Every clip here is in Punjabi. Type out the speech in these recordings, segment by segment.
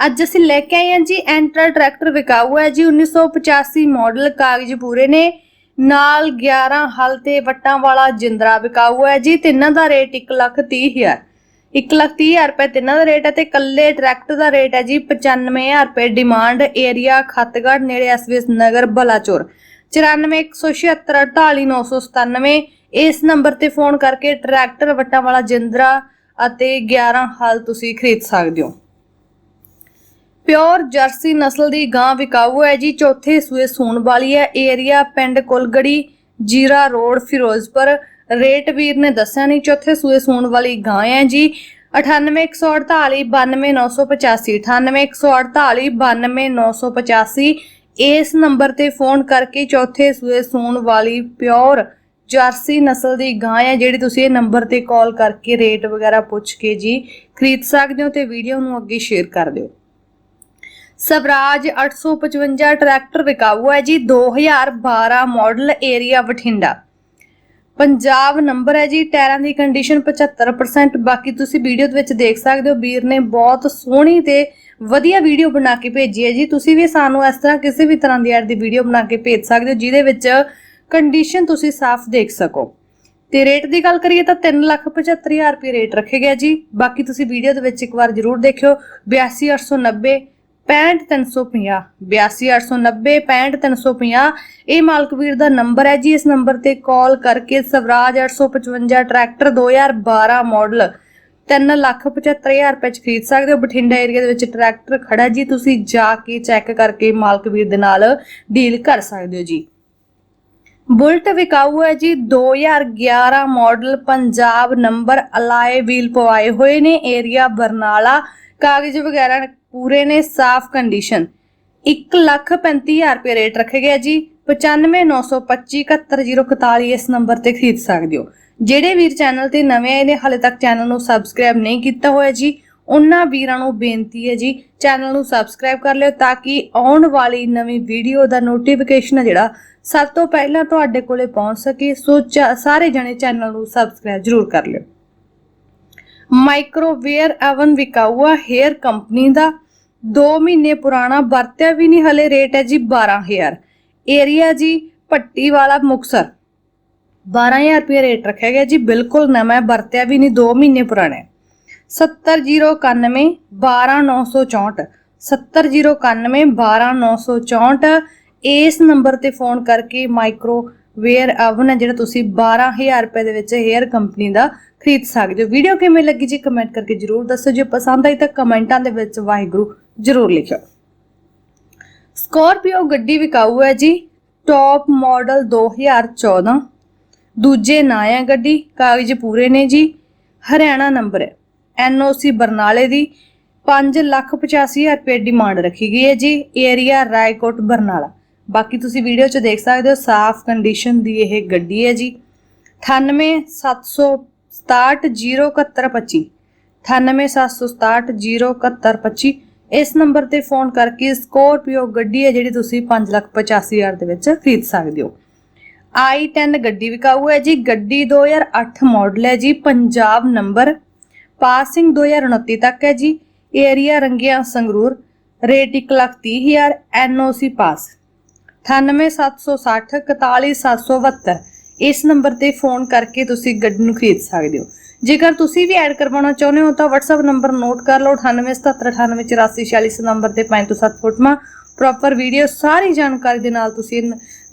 ਅੱਜ ਅਸੀਂ ਲੈ ਕੇ ਆਏ ਹਾਂ ਜੀ ਐਂਟਰ ਟਰੈਕਟਰ ਵਿਕਾਊ ਹੈ ਜੀ 1985 ਮਾਡਲ ਕਾਗਜ਼ ਪੂਰੇ ਨੇ। ਨਾਲ 11 ਹਲ ਤੇ ਵੱਟਾਂ ਵਾਲਾ ਜਿੰਦਰਾ ਵਿਕਾਊ ਹੈ ਜੀ ਤਿੰਨਾਂ ਦਾ ਰੇਟ 1 ਲੱਖ 30 ਹਜ਼ਾਰ। 1 ਲੱਖ 30 ਹਜ਼ਾਰ ਰੁਪਏ ਤਿੰਨਾਂ ਦਾ ਰੇਟ ਹੈ ਤੇ ਕੱਲੇ ਟਰੈਕਟਰ ਦਾ ਰੇਟ ਹੈ ਜੀ 95000 ਰੁਪਏ। ਡਿਮਾਂਡ ਏਰੀਆ ਖਤਗੜ ਨੇੜੇ ਐਸਵੀਐਸ ਨਗਰ, ਬਲਾਚੌਰ। 9417848997 ਇਸ ਨੰਬਰ ਤੇ ਫੋਨ ਕਰਕੇ ਟਰੈਕਟਰ ਵੱਟਾਂ ਵਾਲਾ ਜਿੰਦਰਾ ਅਤੇ 11 ਹਲ ਤੁਸੀਂ ਖਰੀਦ ਸਕਦੇ ਹੋ। ਪਿਓਰ ਜਰਸੀ ਨਸਲ ਦੀ ਗਾਂ ਵਿਕਾਊ ਹੈ ਜੀ। ਚੌਥੇ ਸੂਏ ਸੂਣ ਵਾਲੀ ਹੈ। ਏਰੀਆ ਪਿੰਡ ਕੁਲਗੜੀ, ਜੀਰਾ ਰੋਡ, ਫਿਰੋਜ਼ਪੁਰ। ਰੇਟ ਵੀਰ ਨੇ ਦੱਸਿਆ ਨਹੀਂ, ਚੌਥੇ ਸੂਏ ਸੂਣ ਵਾਲੀ ਗਾਂ ਹੈ ਜੀ। 9814892985 9814892985 ਇਸ ਨੰਬਰ ਤੇ ਫੋਨ ਕਰਕੇ ਚੌਥੇ ਸੂਏ ਸੂਣ ਵਾਲੀ ਪਿਓਰ ਜਰਸੀ ਨਸਲ ਦੀ ਗਾਂ ਹੈ, ਜਿਹੜੀ ਤੁਸੀਂ ਇਹ ਨੰਬਰ ਤੇ ਕਾਲ ਕਰਕੇ ਰੇਟ ਵਗੈਰਾ ਪੁੱਛ ਕੇ ਜੀ ਖਰੀਦ ਸਕਦੇ ਹੋ ਤੇ ਵੀਡੀਓ ਨੂੰ ਅੱਗੇ ਸ਼ੇਅਰ ਕਰ ਦਿਓ। ਸਵਰਾਜ 855 ਟਰੈਕਟਰ ਵਿਕਾਊ ਹੈ ਜੀ 2012 model area Bathinda. Punjab number ਹੈ ਜੀ, ਟਾਇਰਾਂ ਦੀ ਕੰਡੀਸ਼ਨ 75% ਬਾਕੀ ਤੁਸੀਂ ਵੀਡੀਓ ਦੇ ਵਿੱਚ ਦੇਖ ਸਕਦੇ ਹੋ। ਵੀਰ ਨੇ ਬਹੁਤ ਸੋਹਣੀ ਤੇ ਵਧੀਆ ਵੀਡੀਓ ਬਣਾ ਕੇ ਭੇਜੀ ਹੈ ਜੀ। ਤੁਸੀਂ ਵੀ ਸਾਨੂੰ ਇਸ ਤਰ੍ਹਾਂ ਕਿਸੇ ਵੀ ਤਰ੍ਹਾਂ ਦੀ ਐਡ ਦੀ ਵੀਡੀਓ ਬਣਾ ਕੇ ਭੇਜ ਸਕਦੇ ਹੋ, ਜਿਹਦੇ ਵਿੱਚ ਕੰਡੀਸ਼ਨ ਤੁਸੀਂ ਸਾਫ਼ ਦੇਖ ਸਕੋ। ਤੇ ਰੇਟ ਦੀ ਗੱਲ ਕਰੀਏ ਤਾਂ 375000 ਰੁਪਏ ਰੇਟ ਰੱਖੇ ਗਿਆ ਜੀ। ਬਾਕੀ ਤੁਸੀਂ ਵੀਡੀਓ ਦੇ ਵਿੱਚ ਇੱਕ ਵਾਰ ਜ਼ਰੂਰ ਦੇਖਿਓ। 82890 65350 82890 65350 ਇਹ ਮਾਲਕਵੀਰ ਦਾ ਨੰਬਰ ਹੈ ਜੀ, ਇਸ ਨੰਬਰ ਤੇ ਕਾਲ ਕਰਕੇ ਸਵਰਾਜ 855 ਟਰੈਕਟਰ 2012 ਮਾਡਲ 375000 ਰੁਪਏ ਚ ਖਰੀਦ ਸਕਦੇ ਹੋ। ਬਠਿੰਡਾ ਏਰੀਆ ਦੇ ਵਿੱਚ ਟਰੈਕਟਰ ਖੜਾ ਜੀ, ਤੁਸੀਂ ਜਾ ਕੇ ਚੈੱਕ ਕਰਕੇ ਮਾਲਕਵੀਰ ਦੇ ਨਾਲ ਡੀਲ ਕਰ ਸਕਦੇ ਹੋ ਜੀ। ਬੁਲਟ ਵਿਕਾਊ ਹੈ ਜੀ 2011 model, Punjab number alloy wheel ਪਵਾਏ ਹੋਏ ਨੇ, ਏਰੀਆ ਬਰਨਾਲਾ। ਕਾਗਜ਼ ਵਗੈਰਾ ਪੂਰੇ ਨੇ ਸਾਫ਼ ਕੰਡੀਸ਼ਨ 135000 ਰੁਪਏ ਰੇਟ ਰੱਖੇ ਗਿਆ ਜੀ। 9592571041 ਇਸ ਨੰਬਰ ਤੇ ਖਰੀਦ ਸਕਦੇ ਹੋ। ਜਿਹੜੇ ਵੀਰ ਚੈਨਲ ਤੇ ਨਵੇਂ ਆਏ ਨੇ, ਹਾਲੇ ਤੱਕ ਚੈਨਲ ਨੂੰ ਸਬਸਕ੍ਰਾਈਬ ਨਹੀਂ ਕੀਤਾ ਹੋਇਆ ਜੀ, ਉਹਨਾਂ ਵੀਰਾਂ ਨੂੰ ਬੇਨਤੀ ਹੈ ਜੀ ਚੈਨਲ ਨੂੰ ਸਬਸਕ੍ਰਾਈਬ ਕਰ ਲਿਓ ਤਾਂ ਕਿ ਆਉਣ ਵਾਲੀ ਨਵੀਂ ਵੀਡੀਓ ਦਾ ਨੋਟੀਫਿਕੇਸ਼ਨ ਹੈ ਜਿਹੜਾ, ਸਭ ਤੋਂ ਪਹਿਲਾਂ ਤੁਹਾਡੇ ਕੋਲੇ ਪਹੁੰਚ ਸਕੇ। ਸੋ ਚਾ- ਸਾਰੇ ਜਣੇ ਚੈਨਲ ਨੂੰ ਸਬਸਕ੍ਰਾਈਬ ਜ਼ਰੂਰ ਕਰ ਲਿਓ। ਮਾਈਕ੍ਰੋਵੇਅਰ ਐਵਨ ਵਿਕਾਊਆ ਹੇਅਰ ਕੰਪਨੀ ਦਾ 2 ਮਹੀਨੇ ਪੁਰਾਣਾ, ਵਰਤਿਆ ਵੀ ਨਹੀਂ ਹਲੇ, ਰੇਟ ਹੈ ਜੀ 12000 ਏਰੀਆ ਜੀ ਪੱਟੀ ਵਾਲਾ ਮੁਕਸਰ 12000 ਰੁਪਏ ਰੇਟ ਰੱਖਿਆ ਗਿਆ ਜੀ, ਬਿਲਕੁਲ ਨਵਾਂ ਵਰਤਿਆ ਵੀ ਨਹੀਂ 2 ਮਹੀਨੇ ਪੁਰਾਣਾ 70091 12964 70091 12964 ਇਸ ਨੰਬਰ ਤੇ ਫੋਨ ਕਰਕੇ ਮਾਈਕ੍ਰੋਵੇਅਰ ਅਵਨ ਹੈ ਜਿਹੜਾ ਤੁਸੀਂ 12000 ਰੁਪਏ ਦੇ ਵਿੱਚ ਹੇਅਰ ਕੰਪਨੀ ਦਾ ਖਰੀਦ ਸਕਦੇ ਹੋ। ਵੀਡੀਓ ਕਿਵੇਂ ਲੱਗੀ ਜੀ? ਕਮੈਂਟ ਕਰਕੇ ਜਰੂਰ ਦੱਸੋ ਜੇ। ਪਸੰਦ ਆਈ ਤਾਂ ਕਮੈਂਟਾਂ ਦੇ ਵਿੱਚ ਵਾਹਿਗੁਰੂ ਜਰੂਰ ਲਿਖਿਓ। ਸਕੋਰਪੀਓ ਗੱਡੀ ਵਿਕਾਊ ਹੈ ਜੀ ਟੌਪ ਮਾਡਲ 2014 ਦੂਜੇ ਨਾਂ ਹੈ ਗੱਡੀ, ਕਾਗਜ਼ ਪੂਰੇ ਨੇ ਜੀ। ਹਰਿਆਣਾ ਨੰਬਰ ਹੈ। ਐਨਓਸੀ ਬਰਨਾਲੇ ਦੀ 585000 ਰੁਪਏ ਡਿਮਾਂਡ ਰੱਖੀ ਗਈ ਹੈ ਜੀ। ਏਰੀਆ ਰਾਏਕੋਟ ਬਰਨਾਲਾ। ਬਾਕੀ ਤੁਸੀਂ ਵੀਡੀਓ 'ਚ ਦੇਖ ਸਕਦੇ ਹੋ, ਸਾਫ਼ ਕੰਡੀਸ਼ਨ ਦੀ ਇਹ ਗੱਡੀ ਹੈ ਜੀ। 9876607125 9876607125 ਇਸ ਨੰਬਰ ਤੇ ਫੋਨ ਕਰਕੇ ਸਕੋਰਪੀਓ ਗੱਡੀ ਹੈ ਜਿਹੜੀ ਤੁਸੀਂ 585000 ਦੇ ਵਿੱਚ ਖਰੀਦ ਸਕਦੇ ਹੋ। i10 ਗੱਡੀ ਵਿਕਾਊ ਹੈ ਜੀ। ਗੱਡੀ 2008 ਮਾਡਲ ਹੈ ਜੀ। ਪੰਜਾਬ ਨੰਬਰ ਪਾਸਿੰਗ 2029 ਤੱਕ ਹੈ ਜੀ। ਏਰੀਆ ਰੰਗਿਆ ਸੰਗਰੂਰ ਰੇਟ 130000 ਐਨਓਸੀ ਪਾਸ 98760 41772 ਇਸ ਨੰਬਰ ਤੇ ਫੋਨ ਕਰਕੇ ਤੁਸੀਂ ਗੱਡੀ ਨੂੰ ਖਰੀਦ ਸਕਦੇ ਹੋ ਜੇਕਰ ਤੁਸੀਂ ਵੀ ਐਡ ਕਰਵਾਉਣਾ ਚਾਹੁੰਦੇ ਹੋ ਤਾਂ WhatsApp ਨੰਬਰ ਨੋਟ ਕਰ ਲਓ 9877988446 ਨੰਬਰ ਤੇ 5 ਤੋਂ 7 ਫੋਟੋਆਂ ਪ੍ਰੋਪਰ ਵੀਡੀਓ ਸਾਰੀ ਜਾਣਕਾਰੀ ਦੇ ਨਾਲ ਤੁਸੀਂ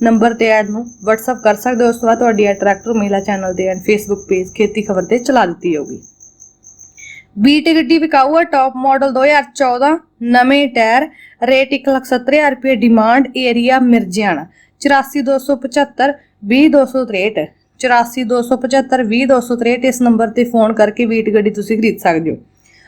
ਨੰਬਰ ਤੇ ਐਡ ਨੂੰ WhatsApp ਕਰ ਸਕਦੇ ਹੋ ਉਸ ਤੋਂ ਬਾਅਦ ਤੁਹਾਡੀ ਐਡ ਟਰੈਕਟਰ ਮੇਲਾ ਚੈਨਲ ਦੇ ਐਂਡ Facebook ਪੇਜ ਖੇਤੀ ਖਬਰ ਤੇ ਚਲਾ ਦਿੱਤੀ ਜਾਊਗੀ ਬੀਟ ਗੱਡੀ ਵਿਕਾਊ ਹੈ ਟੌਪ ਮਾਡਲ 2014 ਨਵੇਂ ਟਾਇਰ ਰੇਟ 170000 ਰੁਪਏ ਡਿਮਾਂਡ ਏਰੀਆ ਮਿਰਜਿਆਣਾ 84275 20263 84275 20263 ਇਸ ਨੰਬਰ ਤੇ ਫੋਨ ਕਰਕੇ ਵੀਟ ਗੱਡੀ ਤੁਸੀਂ ਖਰੀਦ ਸਕਦੇ ਹੋ।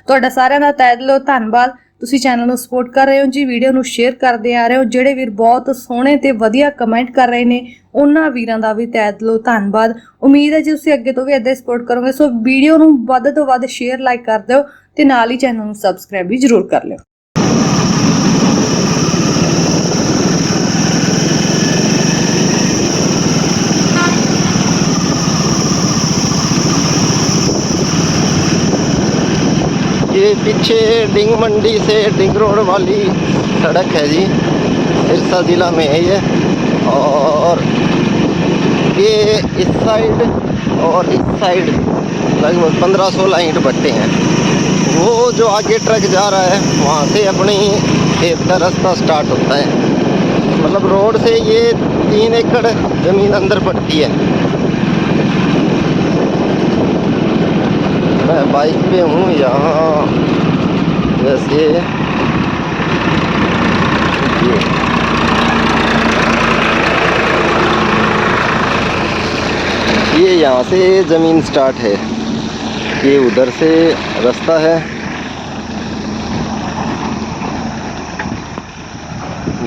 ਤੁਹਾਡਾ ਸਾਰਿਆਂ ਦਾ ਤਹਿ ਦਿਲੋਂ ਧੰਨਵਾਦ। ਤੁਸੀਂ ਚੈਨਲ ਨੂੰ ਸਪੋਰਟ ਕਰ ਰਹੇ ਹੋ ਜੀ ਵੀਡੀਓ ਨੂੰ ਸ਼ੇਅਰ ਕਰਦੇ ਆ ਰਹੇ ਹੋ। ਜਿਹੜੇ ਵੀਰ ਬਹੁਤ ਸੋਹਣੇ ਤੇ ਵਧੀਆ ਕਮੈਂਟ ਕਰ ਰਹੇ ਨੇ, ਉਹਨਾਂ ਵੀਰਾਂ ਦਾ ਵੀ ਤਹਿ ਦਿਲੋਂ ਧੰਨਵਾਦ। ਉਮੀਦ ਹੈ ਜੀ ਤੁਸੀਂ ਅੱਗੇ ਤੋਂ ਵੀ ਇਦਾਂ ਸਪੋਰਟ ਕਰੋਗੇ। ਸੋ ਵੀਡੀਓ ਨੂੰ ਵੱਧ ਤੋਂ ਵੱਧ ਸ਼ੇਅਰ ਲਾਈਕ ਕਰ ਦਿਓ ਤੇ ਨਾਲ ਹੀ ਚੈਨਲ ਨੂੰ ਸਬਸਕ੍ਰਾਈਬ ਵੀ ਜ਼ਰੂਰ ਕਰ ਲਿਓ। ये पीछे डिंग मंडी से डिंग रोड वाली सड़क है जी, सिरसा ज़िला में है ये। और ये इस साइड और इस साइड लगभग पंद्रह सोलह ईंट भट्टे हैं। वो जो आगे ट्रक जा रहा है, वहाँ से अपनी खेत का रास्ता स्टार्ट होता है। मतलब रोड से ये तीन एकड़ ज़मीन अंदर पड़ती है। मैं बाइक पे हूँ यहाँ। वैसे ये। यहाँ से ज़मीन स्टार्ट है। ये उधर से रास्ता है।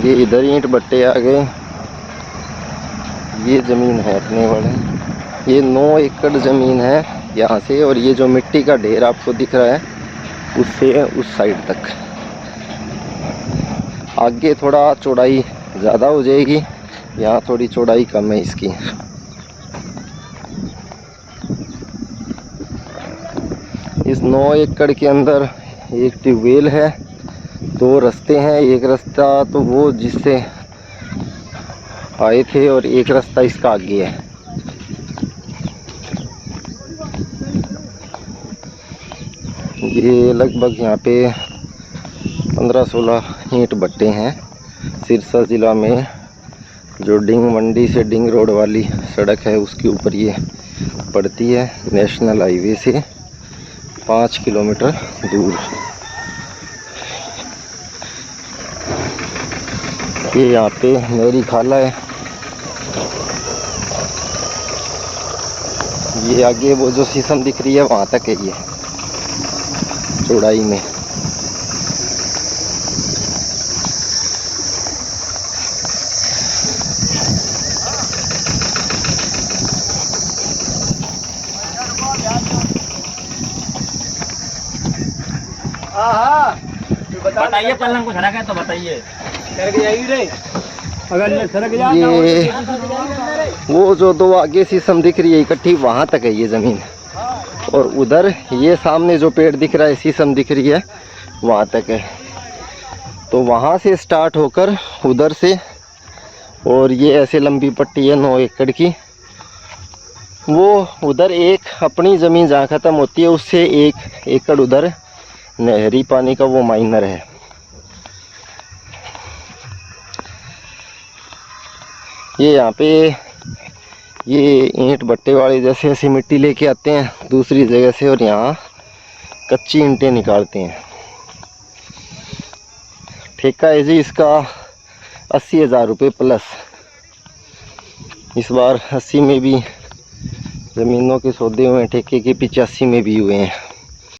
ये इधर ईंट बट्टे आ गए। ये ज़मीन है अपने वाले। ये नौ एकड़ ज़मीन है। यहाँ से और ये जो मिट्टी का ढेर आपको दिख रहा है, उससे उस साइड तक। आगे थोड़ा चौड़ाई ज़्यादा हो जाएगी, यहाँ थोड़ी चौड़ाई कम है इसकी। इस नौ एकड़ के अंदर एक ट्यूबवेल है, दो रास्ते हैं। एक रास्ता तो वो जिससे आए थे और एक रास्ता इसका आगे है। ये लगभग यहाँ पे पंद्रह सोलह ईंट भट्टे हैं। सिरसा ज़िला में जो डिंग मंडी से डिंग रोड वाली सड़क है, उसके ऊपर ये पड़ती है, नेशनल हाईवे से पाँच किलोमीटर दूर। ये यहाँ पे मेरी खाला है। ये आगे वो जो शीशम दिख रही है, वहाँ तक है ये। चौड़ाई में। बताइए पलंग को सड़क है तो बताइए। ये वो जो दो आगे शीशम दिख रही है इकट्ठी वहाँ तक है ये ज़मीन। और उधर ये सामने जो पेड़ दिख रहा है शीशम दिख रही है, वहाँ तक है। तो वहाँ से स्टार्ट होकर उधर से, और ये ऐसे लंबी पट्टी है, नौ एकड़ की। वो उधर एक अपनी ज़मीन जहाँ ख़त्म होती है, उससे एक एकड़ उधर नहरी पानी का वो माइनर है। ये यहाँ पे ये ईंट भट्टे वाले जैसे ऐसी मिट्टी लेके आते हैं दूसरी जगह से और यहाँ कच्ची ईंटें निकालते हैं। ठेका है जी इसका अस्सी हज़ार रुपये प्लस। इस बार अस्सी में भी ज़मीनों के सौदे हुए हैं, ठेके के पिचासी में भी हुए हैं।